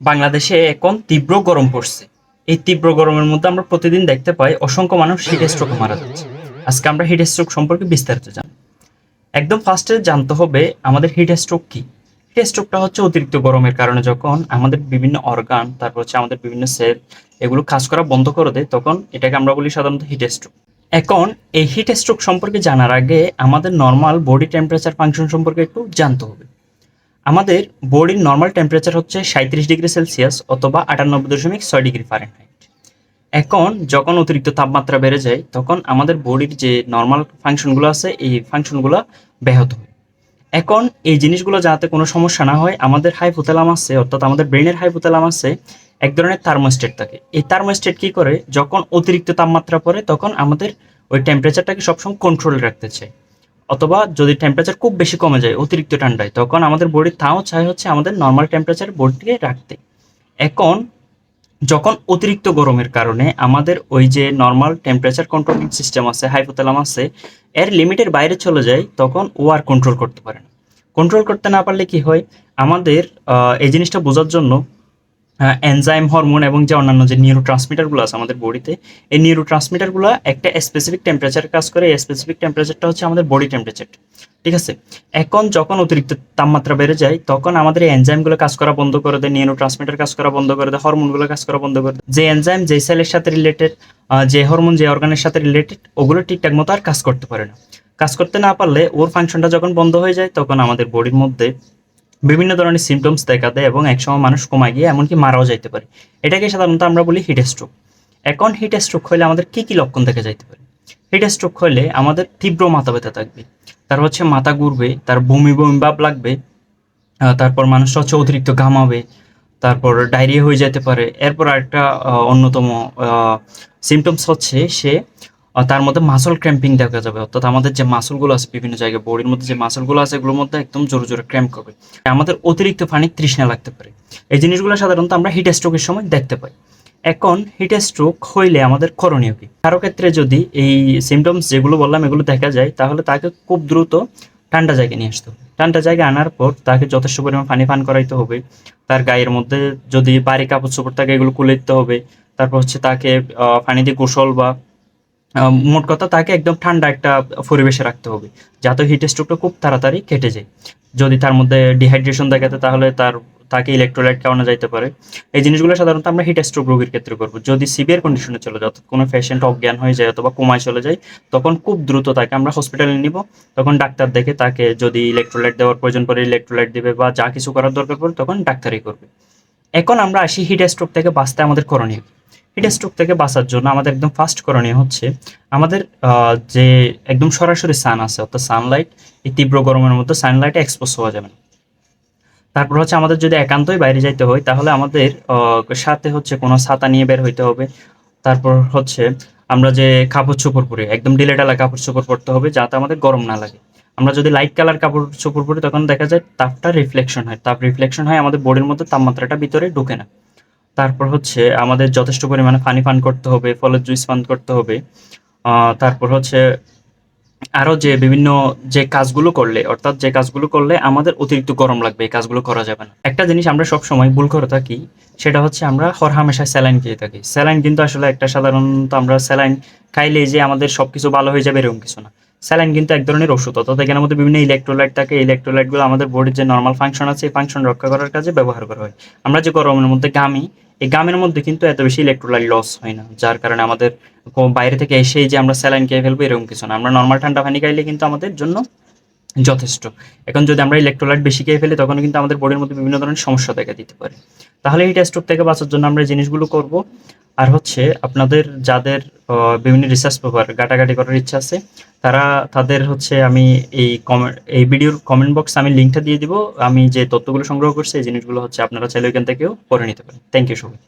বাংলাদেশে এখন তীব্র গরম পড়ছে। এই তীব্র গরমের মধ্যে আমরা প্রতিদিন দেখতে পাই অসংখ্য মানুষ হিট স্ট্রোকে মারা যাচ্ছে। আজকে আমরা হিট স্ট্রোক সম্পর্কে বিস্তারিত জানব। একদম ফার্স্টে জানতে হবে আমাদের হিট স্ট্রোক কি? হিট স্ট্রোকটা হচ্ছে অতিরিক্ত গরমের কারণে যখন আমাদের বিভিন্ন অর্গান তারপর হচ্ছে আমাদের বিভিন্ন সেল এগুলো কাজ করা বন্ধ করে দেয়, তখন এটাকে আমরা বলি সাধারণত হিট স্ট্রোক এখন এই হিট স্ট্রোক সম্পর্কে জানার আগে আমাদের নর্মাল বডি টেম্পারেচার ফাংশন সম্পর্কে একটু জানতে হবে। আমাদের বডির নর্মাল টেম্পারেচার হচ্ছে সাঁত্রিশ ডিগ্রি সেলসিয়াস অথবা আটানব্বই দশমিক ছয় ডিগ্রি ফারেনহাইট এখন যখন অতিরিক্ত তাপমাত্রা বেড়ে যায়, তখন আমাদের বডির যে নর্মাল ফাংশনগুলো আছে, এই ফাংশনগুলো ব্যাহত হয়। এখন এই জিনিসগুলো যাতে কোনো সমস্যা না হয়, আমাদের হাইপোথ্যালামাসে অর্থাৎ আমাদের ব্রেনের হাইপোথ্যালামাসে এক ধরনের থার্মোস্টেট থাকে। এই থার্মোস্টেট কি করে? যখন অতিরিক্ত তাপমাত্রা পড়ে, তখন আমাদের ওই টেম্পারেচারটাকে সবসময় কন্ট্রোলে রাখতে চায়। অথবা যদি টেম্পারেচার খুব বেশি কমে যায়, অতিরিক্ত ঠান্ডায়, তখন আমাদের বডির তাও চাই হচ্ছে আমাদের নর্মাল টেম্পারেচার বডিকে রাখতে। এখন, যখন অতিরিক্ত গরমের কারণে আমাদের ওই যে নর্মাল টেম্পারেচার কন্ট্রোলিং সিস্টেম আছে হাইপোথ্যালাম আছে, এর লিমিটের বাইরে চলে যায়, তখন ও আর কন্ট্রোল করতে পারে না। কন্ট্রোল করতে না পারলে কি হয়? আমাদের এই জিনিসটা বোঝার জন্য এনজাইম হরমোন এবং যে অন্যান্য যে নিউরো ট্রান্সমিটারগুলো আছে আমাদের বডিতে, এই নিউরো ট্রান্সমিটারগুলো একটা স্পেসিফিক টেম্পারেচার কাজ করে। এই স্পেসিফিক টেম্পারেচারটা হচ্ছে আমাদের বডি টেম্পারেচার ঠিক আছে? এখন যখন অতিরিক্ত তাপমাত্রা বেড়ে যায়, তখন আমাদের এই এনজাইমগুলো কাজ করা বন্ধ করে দেয় নিউরো ট্রান্সমিটার কাজ করা বন্ধ করে দেয় হরমোনগুলো কাজ করা বন্ধ করে দেয়। যে এনজাইম যে সেলের সাথে রিলেটেড যে হরমোন যে অর্গানের সাথে রিলেটেড ওগুলো ঠিকঠাক মতো আর কাজ করতে পারে না। কাজ করতে না পারলে ওর ফাংশনটা যখন বন্ধ হয়ে যায়, তখন আমাদের বডির মধ্যে বিভিন্ন ধরনের সিমটমস দেখা দেয় এবং একসময় মানুষ কমায় গিয়ে এমনকি মারাও যাইতে পারে। এটাকে সাধারণত আমরা বলি হিট স্ট্রোক এখন হিট স্ট্রোক হলে আমাদের কি কি লক্ষণ দেখা যাইতে পারে? হিট স্ট্রোক হলে আমাদের তীব্র মাথা ব্যথা থাকবে, তার হচ্ছে মাথা ঘুরবে, তার বমি বমি ভাব লাগবে তারপর মানুষ হচ্ছে অতিরিক্ত ঘামাবে, তারপর ডায়রিয়া হয়ে যেতে পারে, এরপর আরেকটা অন্যতম সিমটমস হচ্ছে সে তার মধ্যে মাসল ক্র্যাম্পিং দেখা যাবে। অর্থাৎ আমাদের যে মাসলগুলো আছে বিভিন্ন জায়গায় বডির মধ্যে যে মাসলগুলো আছে, এগুলোর মধ্যে একদম জোরে জোরে ক্র্যাম্প করবে। আমাদের অতিরিক্ত পানি তৃষ্ণা লাগতে পারে। এই জিনিসগুলো সাধারণত আমরা হিট স্ট্রোকের সময় দেখতে পাই। এখন হিট স্ট্রোক হইলে আমাদের করণীয় কি? কারও ক্ষেত্রে যদি এই সিমটমস যেগুলো বললাম, এগুলো দেখা যায়, তাহলে তাকে খুব দ্রুত ঠান্ডা জায়গায় নিয়ে আসতে হবে। ঠান্ডা জায়গায় আনার পর তাকে যথেষ্ট পরিমাণ পানি পান করাইতে হবে। তার গায়ের মধ্যে যদি বাড়ি কাপড় চোপড় থাকে, এগুলো খুলে দিতে হবে। তারপর হচ্ছে তাকে পানি দিয়ে গোসল বা মোট কথা তাকে একদম ঠান্ডা একটা পরিবেশে রাখতে হবে, যাতে হিট স্ট্রোকটা খুব তাড়াতাড়ি কেটে যায়। যদি তার মধ্যে ডিহাইড্রেশন দেখাতে তাহলে তার, তাকে ইলেকট্রোলাইট খাওয়ানো যাইতে পারে। এই জিনিসগুলো সাধারণত আমরা হিট স্ট্রোক রোগীর ক্ষেত্রে করব। যদি সিভিয়ার কন্ডিশনে চলে যায় কোনো পেশেন্ট অজ্ঞান হয়ে যায় অথবা কোমায় চলে যায়, তখন খুব দ্রুত তাকে আমরা হসপিটালে নিব। তখন ডাক্তার দেখে তাকে যদি ইলেকট্রোলাইট দেওয়ার প্রয়োজন পড়ে ইলেকট্রোলাইট দেবে বা যা কিছু করার দরকার পড়ে, তখন ডাক্তারই করবে। এখন আমরা আসি হিট স্ট্রোক থেকে বাঁচতে আমাদের করণীয়? হিট স্ট্রোক থেকে বাঁচার জন্য আমাদের একদম ফার্স্ট করণীয় হচ্ছে আমাদের যে একদম সরাসরি সান আছে, অর্থাৎ সানলাইট এই তীব্র গরমের মধ্যে সানলাইটে এক্সপোজ হওয়া যাবে না। তারপর হচ্ছে আমাদের যদি একান্তই বাইরে যাইতে হয়, তাহলে আমাদের সাথে হচ্ছে কোনো ছাতা নিয়ে বের হইতে হবে। তারপর হচ্ছে আমরা যে কাপড় চোপড় পরি, একদম ডিলেটালা কাপড় চোপড় পরতে হবে যাতে আমাদের গরম না লাগে। আমরা যদি লাইট কালার কাপড় চোপড় পরি, তখন দেখা যায় তাপটা রিফ্লেকশন হয়। তাপ রিফ্লেকশন হয় আমাদের বডির মধ্যে, তাপমাত্রাটা ভিতরে ঢোকে না। তারপর হচ্ছে আমাদের যথেষ্ট পরিমাণে পানি পান করতে হবে, ফলের জুস পান করতে হবে। তারপর হচ্ছে আরও যে বিভিন্ন যে কাজগুলো করলে, অর্থাৎ যে কাজগুলো করলে আমাদের অতিরিক্ত গরম লাগবে, এই কাজগুলো করা যাবে না। একটা জিনিস আমরা সব সময় ভুল করে থাকি, সেটা হচ্ছে আমরা হরহামেশায় স্যালাইন খেয়ে থাকি। স্যালাইন কিন্তু আসলে একটা সাধারণত আমরা স্যালাইন খাইলে যে আমাদের সবকিছু ভালো হয়ে যাবে এরকম কিছু না। স্যালাইন কিন্তু এক ধরনের ওষুধ। অর্থাৎ এখানের মধ্যে বিভিন্ন ইলেকট্রোলাইট থাকে। ইলেকট্রোলাইটগুলো আমাদের বডির যে নর্মাল ফাংশন আছে, এই ফাংশন রক্ষা করার কাজে ব্যবহার করা হয়। আমরা যে গরমের মধ্যে গামি এই গামের মধ্যে কিন্তু এত বেশি ইলেকট্রোলাইট লস হয় না, যার কারণে আমাদের বাইরে থেকে এসেই যে আমরা স্যালাইন খেয়ে ফেলব এরকম কিছু না। আমরা নর্মাল ঠান্ডা পানি খাইলে কিন্তু আমাদের জন্য যথেষ্ট। এখন যদি আমরা ইলেকট্রোলাইট বেশি খেয়ে ফেলি তখন কিন্তু আমাদের বডির মধ্যে বিভিন্ন ধরনের সমস্যা দেখা দিতে পারে। তাহলে এই স্ট্রোক থেকে বাঁচার জন্য আমরা জিনিসগুলো করব। আর হচ্ছে আপনাদের যাদের বিভিন্ন রিসার্চ পেপার ঘাটাঘাটি করার ইচ্ছা আছে, তারা, তাদের হচ্ছে আমি এই কমেন্ট এই ভিডিওর কমেন্ট বক্স আমি লিঙ্কটা দিয়ে দিব। আমি যে তথ্যগুলো সংগ্রহ করছি, এই জিনিসগুলো হচ্ছে আপনারা চাইলে ওইখান থেকেও পড়ে নিতে পারেন। থ্যাংক ইউ সবাই।